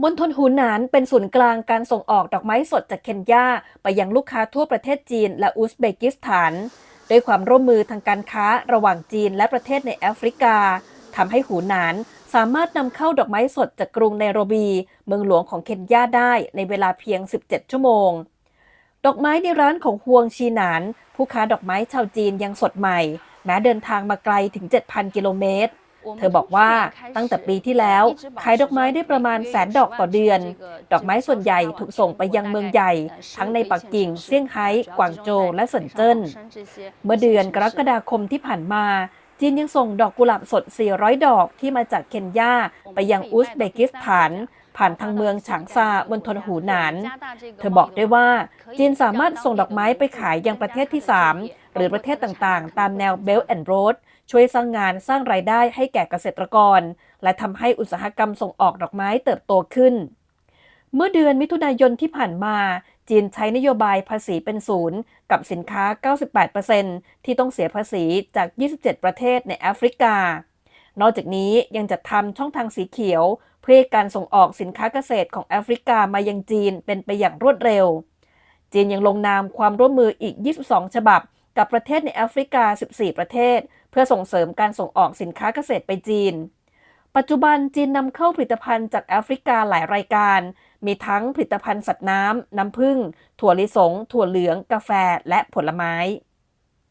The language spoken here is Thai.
มณฑลหูหนานเป็นศูนย์กลางการส่งออกดอกไม้สดจากเคนยาไปยังลูกค้าทั่วประเทศจีนและอุซเบกิสถานด้วยความร่วมมือทางการค้าระหว่างจีนและประเทศในแอฟริกาทำให้หูหนานสามารถนำเข้าดอกไม้สดจากกรุงไนโรบี เมืองหลวงของเคนยาได้ในเวลาเพียง 17 ชั่วโมง ดอกไม้ในร้านของฮวงชีหนาน ผู้ค้าดอกไม้ชาวจีนยังสดใหม่ แม้เดินทางมาไกลถึง 7,000 กิโลเมตร เธอบอกว่าตั้งแต่ปีที่แล้วขายดอกไม้ได้ประมาณแสนดอกต่อเดือน ดอกไม้ส่วนใหญ่ถูกส่งไปยังเมืองใหญ่ ทั้งในปักกิ่ง เซี่ยงไฮ้ กวางโจว และเซินเจิ้น เมื่อเดือนกรกฎาคมที่ผ่านมา จีนยังส่งดอกกุหลาบสด 400 ดอกที่มาจากเคนยาไปยังอุซเบกิสถานผ่านทางเมืองฉางซาบนทนหูหนาน เธอบอกได้ว่า จีนสามารถส่งดอกไม้ไปขายยังประเทศที่ 3 หรือประเทศต่างๆ ตามแนว Belt and Road ช่วยสร้างงานสร้างรายได้ให้แก่เกษตรกร และทำให้อุตสาหกรรมส่งออกดอกไม้เติบโตขึ้น เมื่อเดือนมิถุนายนที่ผ่านมา จีนใช้นโยบายภาษีเป็นศูนย์ กับสินค้า 98%ที่ต้องเสียภาษีจาก 27 ประเทศในแอฟริกา นอกจากนี้ยังจัดทำช่องทางสีเขียว เพื่อการส่งออกสินค้าเกษตรของแอฟริกามายังจีนเป็นไปอย่างรวดเร็วจีนยังลงนามความร่วมมืออีก 22 ฉบับ กับประเทศในแอฟริกา 14 ประเทศ เพื่อส่งเสริมการส่งออกสินค้าเกษตรไปจีน ปัจจุบันจีนนำเข้าผลิตภัณฑ์จากแอฟริกาหลายรายการ มีทั้งผลิตภัณฑ์สัตว์น้ำ น้ำผึ้ง ถั่วลิสง ถั่วเหลือง กาแฟ และผลไม้